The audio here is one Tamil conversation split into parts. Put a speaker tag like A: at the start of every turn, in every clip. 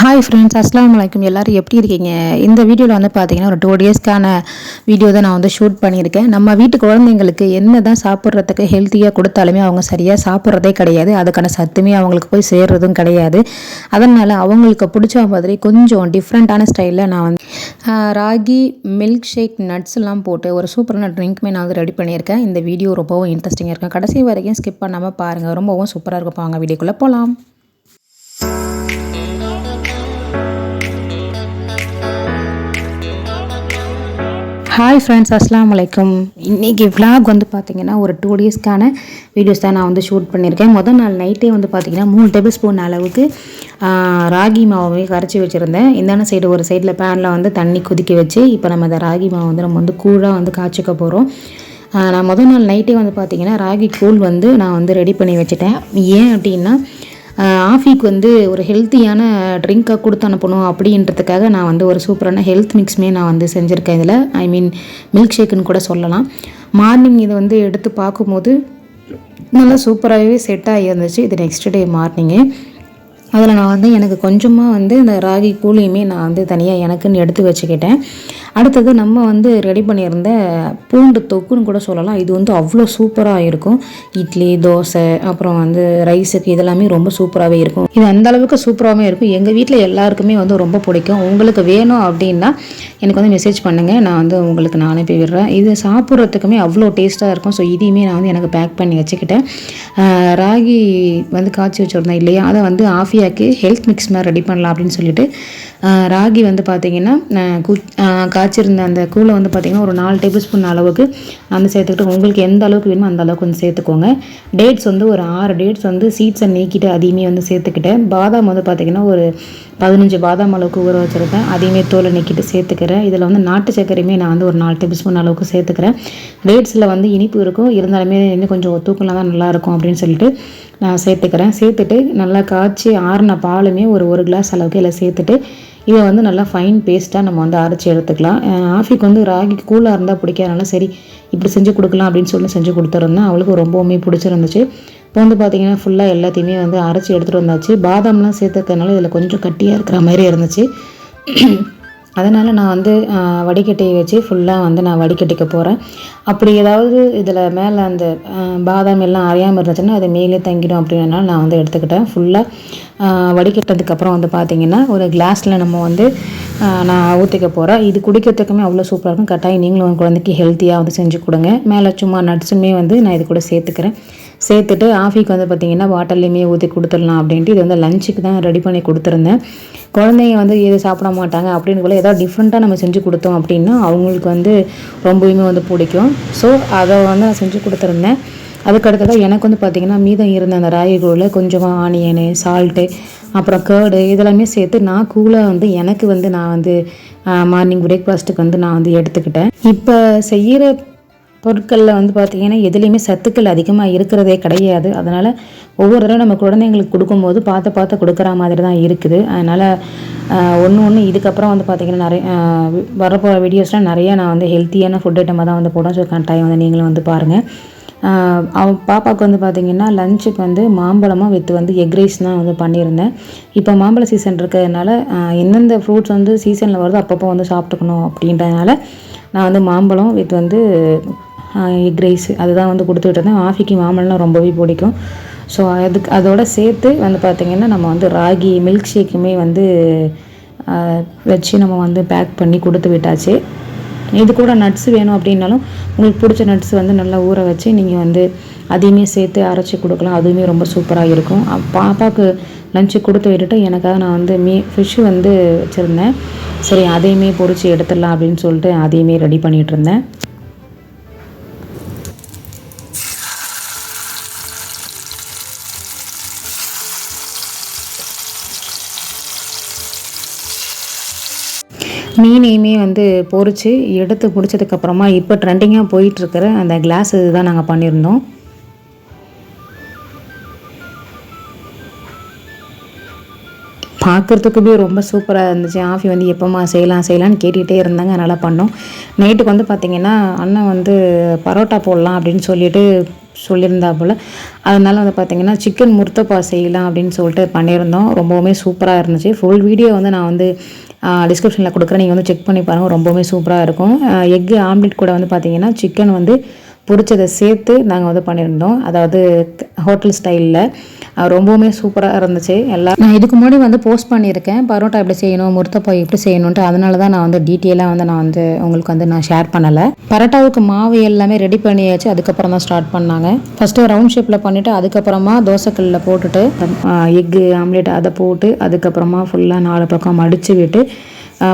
A: ஹாய் ஃப்ரெண்ட்ஸ் அஸ்லாம் வலைக்கம் எல்லோரும் எப்படி இருக்கீங்க? இந்த வீடியோவில் வந்து பார்த்தீங்கன்னா ஒரு டூ டேஸ்க்கான வீடியோ தான் நான் வந்து ஷூட் பண்ணியிருக்கேன். நம்ம வீட்டு குழந்தைங்களுக்கு என்ன தான் சாப்பிட்றதுக்கு ஹெல்த்தியாக கொடுத்தாலுமே அவங்க சரியாக சாப்பிட்றதே கிடையாது. அதுக்கான சத்துமே அவங்களுக்கு போய் சேர்றதும் கிடையாது. அதனால் அவங்களுக்கு பிடிச்ச மாதிரி கொஞ்சம் டிஃப்ரெண்ட்டான ஸ்டைலில் நான் வந்து ராகி மில்க் ஷேக் நட்ஸ்லாம் போட்டு ஒரு சூப்பரான ட்ரிங்க்மே நான் வந்து ரெடி பண்ணியிருக்கேன். இந்த வீடியோ ரொம்பவும் இன்ட்ரெஸ்டிங்காக இருக்கும். கடைசி வரைக்கும் ஸ்கிப் பண்ணாமல் பாருங்கள் ரொம்பவும் சூப்பராக இருக்கும். வாங்க வீடியோக்குள்ளே போகலாம் ஹாய் ஃப்ரெண்ட்ஸ் அஸ்லாம் வலைக்கும் இன்றைக்கி vlog வந்து பார்த்திங்கன்னா ஒரு டூ டேஸ்க்கான வீடியோஸ் தான் நான் வந்து ஷூட் பண்ணியிருக்கேன் முதல் நாள் நைட்டே வந்து பார்த்திங்கன்னா மூணு டேபிள் ஸ்பூன் அளவுக்கு ராகி மாவை கரைச்சி வச்சுருந்தேன். இந்தான சைடு ஒரு சைடில் பேனில் வந்து தண்ணி கொதிக்க வச்சு இப்போ நம்ம அந்த ராகி மாவை வந்து நம்ம வந்து கூழாக வந்து காய்ச்சிக்க போகிறோம் நான் முதல் நாள் நைட்டே வந்து பார்த்திங்கன்னா ராகி கூழ் வந்து நான் வந்து ரெடி பண்ணி வச்சுட்டேன். ஏன் அப்படின்னா ஆஃபிக்கு வந்து ஒரு ஹெல்த்தியான ட்ரிங்க்காக கொடுத்து அனுப்பணும் அப்படின்றதுக்காக நான் வந்து ஒரு சூப்பரான ஹெல்த் மிக்ஸ்மே நான் வந்து செஞ்சுருக்கேன் இதில். ஐ மீன் மில்க் ஷேக்குன்னு கூட சொல்லலாம். மார்னிங் இதை வந்து எடுத்து பார்க்கும்போது நல்லா சூப்பராகவே செட் ஆகியிருந்துச்சு இது நெக்ஸ்ட் டே மார்னிங்கு அதில் நான் வந்து எனக்கு கொஞ்சமாக வந்து இந்த ராகி கூலியுமே நான் வந்து தனியாக எனக்குன்னு எடுத்து வச்சுக்கிட்டேன். அடுத்தது நம்ம வந்து ரெடி பண்ணியிருந்த பூண்டு தொக்குன்னு கூட சொல்லலாம். இது வந்து அவ்வளோ சூப்பராக இருக்கும். இட்லி தோசை அப்புறம் வந்து ரைஸுக்கு இதெல்லாமே ரொம்ப சூப்பராகவே இருக்கும். இது அந்த அளவுக்கு சூப்பராகவே இருக்கும். எங்கள் வீட்டில் எல்லாருக்குமே வந்து ரொம்ப பிடிக்கும். உங்களுக்கு வேணும் அப்படின்னா எனக்கு வந்து மெசேஜ் பண்ணுங்கள் நான் வந்து உங்களுக்கு நான் அனுப்பி விடுறேன். இது சாப்பிட்றதுக்குமே அவ்வளோ டேஸ்ட்டாக இருக்கும். ஸோ இதையுமே நான் வந்து எனக்கு பேக் பண்ணி வச்சுக்கிட்டேன். ராகி வந்து காய்ச்சி வச்சுருந்தேன் இல்லையா? அதை வந்து ஆஃபியாக்கு ஹெல்த் மிக்ஸ் மாதிரி ரெடி பண்ணலாம் அப்படின்னு சொல்லிட்டு ராகி வந்து பார்த்திங்கன்னா கு காய்ச்சிருந்த அந்த கூழை வந்து பார்த்திங்கன்னா ஒரு நாலு டேபிள் ஸ்பூன் அளவுக்கு வந்து சேர்த்துக்கிட்டு உங்களுக்கு எந்த அளவுக்கு வேணுமோ அந்த அளவுக்கு வந்து சேர்த்துக்கோங்க. டேட்ஸ் வந்து ஒரு ஆறு டேட்ஸ் வந்து சீட்ஸை நீக்கிட்டு அதையுமே வந்து சேர்த்துக்கிட்டேன். பாதாம் வந்து பார்த்திங்கன்னா ஒரு பதினஞ்சு பாதாம் அளவுக்கு ஊற வச்சுருக்கேன். அதையுமே தோலை நீக்கிட்டு சேர்த்துக்கிறேன். இதில் வந்து நாட்டு சர்க்கரையுமே நான் வந்து ஒரு நாலு டேபிள் ஸ்பூன் அளவுக்கு சேர்த்துக்கிறேன். டேட்ஸில் வந்து இனிப்பு இருக்கும். இருந்தாலுமே இன்னும் கொஞ்சம் தூக்கலாம் தான் நல்லாயிருக்கும் அப்படின்னு சொல்லிட்டு நான் சேர்த்துக்கிறேன். சேர்த்துட்டு நல்லா காய்ச்சி ஆறின பாலுமே ஒரு ஒரு கிளாஸ் அளவுக்கு இதில் சேர்த்துட்டு இதை வந்து நல்லா ஃபைன் பேஸ்ட்டாக நம்ம வந்து அரைச்சி எடுத்துக்கலாம். ஆஃபிக்கு வந்து ராகி கூலாக இருந்தால் பிடிக்காதனால சரி இப்படி செஞ்சு கொடுக்கலாம் அப்படின்னு சொல்லி செஞ்சு கொடுத்துருந்தேன். அவளுக்கு ரொம்பவுமே பிடிச்சிருந்துச்சு. இப்போ வந்து பார்த்தீங்கன்னா ஃபுல்லாக எல்லாத்தையுமே வந்து அரைச்சி எடுத்துகிட்டு வந்தாச்சு. பாதாம்லாம் சேர்த்துக்கிறதுனால இதில் கொஞ்சம் கட்டியாக இருக்கிற மாதிரி இருந்துச்சு. அதனால் நான் வந்து வடிகட்டியை வச்சு ஃபுல்லாக வந்து நான் வடிகட்டிக்க போகிறேன் அப்படி ஏதாவது இதில் மேலே அந்த பாதாம் எல்லாம் அரையாமல் இருந்துச்சுன்னா அது மேலே தங்கிடும் அப்படின்றனால நான் வந்து எடுத்துக்கிட்டேன். ஃபுல்லாக வடிகட்டதுக்கப்புறம் வந்து பார்த்திங்கன்னா ஒரு கிளாஸில் நம்ம வந்து நான் ஊற்றிக்க போகிறேன் இது குடிக்கிறதுக்குமே அவ்வளோ சூப்பராக இருக்கும். கட்டாயம் நீங்களும் உங்கள் குழந்தைக்கு ஹெல்த்தியாக வந்து செஞ்சு கொடுங்க. மேலே சும்மா நட்ஸுமே வந்து நான் இது கூட சேர்த்துக்கிறேன். சேர்த்துட்டு ஆஃபிக்கு வந்து பார்த்திங்கன்னா வாட்டர்லேயுமே ஊற்றி கொடுத்துடலாம் அப்படின்ட்டு இது வந்து லஞ்சுக்கு தான் ரெடி பண்ணி கொடுத்துருந்தேன். குழந்தைங்க வந்து எது சாப்பிட மாட்டாங்க அப்படின்னு கூட ஏதாவது டிஃப்ரெண்ட்டாக நம்ம செஞ்சு கொடுத்தோம் அப்படின்னா அவங்களுக்கு வந்து ரொம்பவுமே வந்து பிடிக்கும். ஸோ அதை வந்து நான் செஞ்சு கொடுத்துருந்தேன். அதுக்கடுத்ததாக எனக்கு வந்து பார்த்திங்கன்னா மீதம் இருந்த அந்த ராகி கூழில் கொஞ்சமாக ஆனியனு சால்ட்டு அப்புறம் கேர்டு இதெல்லாமே சேர்த்து நான் கூலாக வந்து எனக்கு வந்து நான் வந்து மார்னிங் பிரேக்ஃபாஸ்ட்டுக்கு வந்து நான் வந்து எடுத்துக்கிட்டேன். இப்போ செய்கிற பொருட்களில் வந்து பார்த்திங்கன்னா எதுலேயுமே சத்துக்கள் அதிகமாக இருக்கிறதே கிடையாது. அதனால் ஒவ்வொரு தடவை நம்ம குழந்தைங்களுக்கு கொடுக்கும்போது பார்த்து பார்த்து கொடுக்குற மாதிரி தான் இருக்குது. அதனால் ஒன்று ஒன்று இதுக்கப்புறம் வந்து பார்த்திங்கன்னா நிறைய வரப்போகிற வீடியோஸ்லாம் நிறையா நான் வந்து ஹெல்த்தியான ஃபுட் ஐட்டமாக தான் வந்து போடுறேன் ஸோ கட்டாயம் வந்து நீங்களும் வந்து பாருங்கள் அவன் பாப்பாவுக்கு வந்து பார்த்திங்கன்னா லஞ்சுக்கு வந்து மாம்பழமாக வித்து வந்து எக் ரைஸ் தான் வந்து பண்ணியிருந்தேன். இப்போ மாம்பழ சீசன் இருக்கிறதுனால எந்தெந்த ஃப்ரூட்ஸ் வந்து சீசனில் வருதோ அப்பப்போ வந்து சாப்பிட்டுக்கணும் அப்படின்றதுனால நான் வந்து மாம்பழம் வித் வந்து எக் ரைஸ் அதுதான் வந்து கொடுத்துட்டு இருந்தேன் ஆஃபிக்கு மாம்பழம்லாம் ரொம்பவே பிடிக்கும். ஸோ அதுக்கு அதோட சேர்த்து வந்து பார்த்திங்கன்னா நம்ம வந்து ராகி மில்க் ஷேக்குமே வந்து வச்சு நம்ம வந்து பேக் பண்ணி கொடுத்து விட்டாச்சு. இது கூட நட்ஸ் வேணும் அப்படின்னாலும் உங்களுக்கு பிடிச்ச நட்ஸ் வந்து நல்லா ஊற வச்சு நீங்கள் வந்து அதையுமே சேர்த்து அரைச்சி கொடுக்கலாம். அதுவுமே ரொம்ப சூப்பராக இருக்கும். பாப்பாவுக்கு லஞ்சு கொடுத்து விட்டுட்டு எனக்காக நான் வந்து மீ ஃபிஷ்ஷு வந்து வச்சுருந்தேன். சரி அதையுமே பொரிச்சு எடுத்துடலாம் அப்படின்னு சொல்லிட்டு அதையுமே ரெடி பண்ணிகிட்டு இருந்தேன். மீனையுமே வந்து பொறிச்சு எடுத்து பிடிச்சதுக்கப்புறமா இப்போ ட்ரெண்டிங்காக போயிட்டுருக்கிற அந்த கிளாஸ் இதுதான் நாங்கள் பண்ணியிருந்தோம். பார்க்குறதுக்குமே ரொம்ப சூப்பராக இருந்துச்சு. ஆஃபி வந்து எப்போம்மா செய்யலாம் செய்யலாம்னு கேட்டுகிட்டே இருந்தாங்க. அதனால் பண்ணோம். நைட்டுக்கு வந்து பார்த்திங்கன்னா அண்ணன் வந்து பரோட்டா போடலாம் அப்படின்னு சொல்லிட்டு சொல்லியிருந்தா போல். அதனால் வந்து பார்த்திங்கன்னா சிக்கன் முர்த்தப்பா செய்யலாம் அப்படின்னு சொல்லிட்டு பண்ணியிருந்தோம். ரொம்பவுமே சூப்பராக இருந்துச்சு. ஃபுல் வீடியோ வந்து நான் வந்து டிஸ்கிரிப்ஷனில் கொடுக்குறேன். நீங்கள் வந்து செக் பண்ணி பாருங்கள் ரொம்பவுமே சூப்பராக இருக்கும். எக்கு ஆம்லெட் கூட வந்து பார்த்திங்கன்னா சிக்கன் வந்து பொரிச்சதை சேர்த்து நாங்கள் வந்து பண்ணியிருந்தோம். அதாவது ஹோட்டல் ஸ்டைலில் ரொம்பவுமே சூப்பராக இருந்துச்சு. எல்லாம் நான் இதுக்கு முன்னாடி வந்து போஸ்ட் பண்ணியிருக்கேன். பரோட்டா எப்படி செய்யணும் முருத்தப்பா எப்படி செய்யணுன்ட்டு அதனால தான் நான் வந்து டீட்டெயிலாக வந்து நான் வந்து உங்களுக்கு வந்து நான் ஷேர் பண்ணலை. பரோட்டாவுக்கு மாவு எல்லாமே ரெடி பண்ணியாச்சு. அதுக்கப்புறம் தான் ஸ்டார்ட் பண்ணாங்க. ஃபஸ்ட்டு ரவுண்ட் ஷேப்பில் பண்ணிவிட்டு அதுக்கப்புறமா தோசைக்கல்லில் போட்டுட்டு எக்கு ஆம்லேட் அதை போட்டு அதுக்கப்புறமா ஃபுல்லாக நாலு பக்கம் மடித்து விட்டு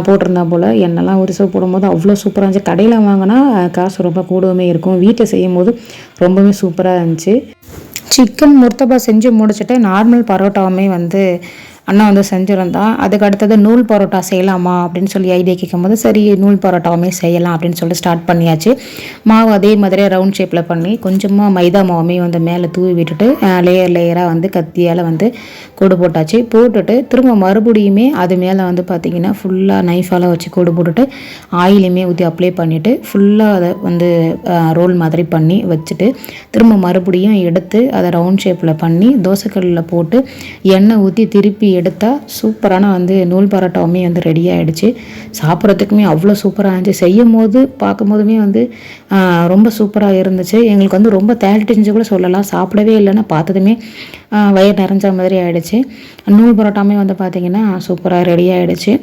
A: போட்டிருந்தா போல் எண்ணெய்லாம் ஒரு போடும்போது அவ்வளோ சூப்பராக இருந்துச்சு. கடையில் வாங்கினா காசு ரொம்ப கூடவுமே இருக்கும். வீட்டில் செய்யும் போது ரொம்பவே சூப்பராக இருந்துச்சு. சிக்கன் முர்த்தபா செஞ்சு முடிச்சுட்டு நார்மல் பரோட்டாவுமே வந்து அண்ணா வந்து செஞ்சுருந்தான் அதுக்கு அடுத்தது நூல் பரோட்டா செய்யலாமா அப்படின்னு சொல்லி ஐடியா கேட்கும்போது சரி நூல் பரோட்டாவுமே செய்யலாம் அப்படின்னு சொல்லி ஸ்டார்ட் பண்ணியாச்சு. மாவு அதே மாதிரியே ரவுண்ட் ஷேப்பில் பண்ணி கொஞ்சமாக மைதா மாவுமே வந்து மேலே தூவி விட்டுட்டு லேயர் லேயராக வந்து கத்தியால் வந்து கூடு போட்டாச்சு. போட்டுட்டு திரும்ப மறுபடியுமே அது மேலே வந்து பார்த்திங்கன்னா ஃபுல்லாக நைஃபால் வச்சு கூடு போட்டுட்டு ஆயிலுமே ஊற்றி அப்ளை பண்ணிவிட்டு ஃபுல்லாக அதை வந்து ரோல் மாதிரி பண்ணி வச்சுட்டு திரும்ப மறுபடியும் எடுத்து அதை ரவுண்ட் ஷேப்பில் பண்ணி தோசைக்கல்லில் போட்டு எண்ணெய் ஊற்றி திருப்பி எடுத்தால் சூப்பரான வந்து நூல் பரோட்டாவுமே வந்து ரெடி ஆகிடுச்சு சாப்பிட்றதுக்குமே அவ்வளோ சூப்பராக இருந்துச்சு. செய்யும் போது பார்க்கும் போதுமே வந்து ரொம்ப சூப்பராக இருந்துச்சு. எங்களுக்கு வந்து ரொம்ப தேடிட்டு கூட சொல்லலாம். சாப்பிடவே இல்லைன்னா பார்த்ததுமே வயிறு நிறைஞ்ச மாதிரி ஆகிடுச்சு நூல் பரோட்டாமே வந்து பார்த்திங்கன்னா சூப்பராக ரெடி ஆகிடுச்சு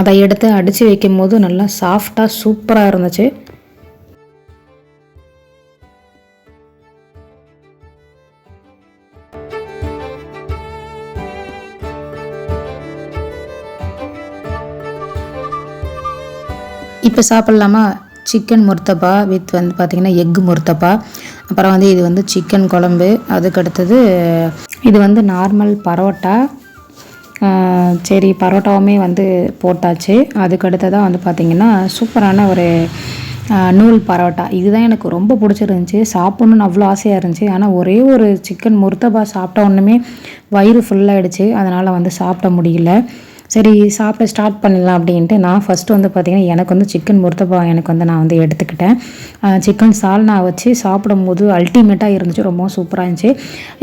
A: அதை எடுத்து அடித்து வைக்கும் போது நல்லா சாஃப்டாக சூப்பராக இருந்துச்சு. இப்போ சாப்பிட்லாமா? சிக்கன் முர்த்தப்பா வித் வந்து பார்த்திங்கன்னா எக்கு முர்த்தப்பா. அப்புறம் வந்து இது வந்து சிக்கன் குழம்பு. அதுக்கடுத்தது இது வந்து நார்மல் பரோட்டா. சரி பரோட்டாவுமே வந்து போட்டாச்சு. அதுக்கடுத்ததாக வந்து பார்த்திங்கன்னா சூப்பரான ஒரு நூல் பரோட்டா. இதுதான் எனக்கு ரொம்ப பிடிச்சிருந்துச்சி. சாப்பிட்ணுன்னு அவ்வளோ ஆசையாக இருந்துச்சு. ஆனால் ஒரே ஒரு சிக்கன் முர்த்தபா சாப்பிட்ட ஒன்றுமே வயிறு ஃபுல்லாகிடுச்சு அதனால் வந்து சாப்பிட முடியல. சரி சாப்பிட ஸ்டார்ட் பண்ணலாம் அப்படின்ட்டு நான் ஃபஸ்ட்டு வந்து பார்த்திங்கன்னா எனக்கு வந்து சிக்கன் முர்த்தபா எனக்கு வந்து நான் வந்து எடுத்துக்கிட்டேன். சிக்கன் சால்னா வச்சு சாப்பிடும் போது அல்டிமேட்டாக இருந்துச்சு ரொம்ப சூப்பராக இருந்துச்சு.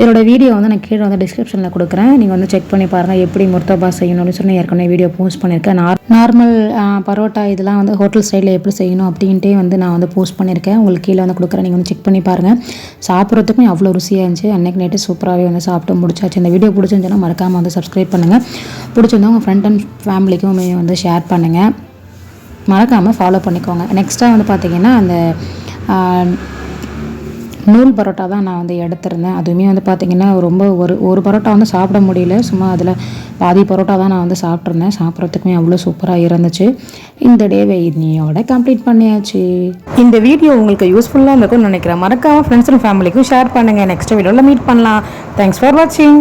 A: இதோட வீடியோ வந்து நான் கீழே வந்து டிஸ்கிரிப்ஷனில் கொடுக்குறேன். நீங்கள் வந்து செக் பண்ணி பாருங்கள் எப்படி முர்த்தபா செய்யணும்னு அப்படின்னு சொல்லி ஏற்கனவே வீடியோ போஸ்ட் பண்ணியிருக்கேன். நார்மல் பரோட்டா இதெல்லாம் வந்து ஹோட்டல் ஸ்டைலில் எப்படி செய்யணும் அப்படின்ட்டே வந்து நான் வந்து போஸ்ட் பண்ணியிருக்கேன். உங்களுக்கு கீழே வந்து கொடுக்குறேன் நீங்கள் வந்து செக் பண்ணி பாருங்கள் சாப்பிட்றதுக்கும் அவ்வளோ ருசியாக இருந்துச்சு. அன்னைக்கு நைட்டு சூப்பராகவே வந்து சாப்பிட்டு முடிச்சாச்சு. இந்த வீடியோ பிடிச்சிருந்துச்சுன்னா மறக்காமல் வந்து சப்ஸ்கிரைப் பண்ணுங்கள் பிடிச்சிருந்தவங்க ஃப்ரெண்ட் ஃப்ரெண்ட் அண்ட் ஃபேமிலிக்கும் வந்து ஷேர் பண்ணுங்கள் மறக்காமல் ஃபாலோ பண்ணிக்கோங்க. நெக்ஸ்ட்டாக வந்து பார்த்திங்கன்னா அந்த நூல் பரோட்டா தான் நான் வந்து எடுத்திருந்தேன். அதுவுமே வந்து பார்த்திங்கன்னா ரொம்ப ஒரு ஒரு பரோட்டா வந்து சாப்பிட முடியல. சும்மா அதில் பாதி பரோட்டா தான் நான் வந்து சாப்பிட்ருந்தேன் சாப்பிட்றதுக்குமே அவ்வளோ சூப்பராக இருந்துச்சு. இந்த டேவை இன்னையோட கம்ப்ளீட் பண்ணியாச்சு. இந்த வீடியோ உங்களுக்கு யூஸ்ஃபுல்லாக இருக்கும்னு நினைக்கிறேன். மறக்காமல் ஃப்ரெண்ட்ஸ் அண்ட் ஃபேமிலிக்கும் ஷேர் பண்ணுங்கள் நெக்ஸ்ட் வீடியோவில் மீட் பண்ணலாம். தேங்க்ஸ் ஃபார் வாட்சிங்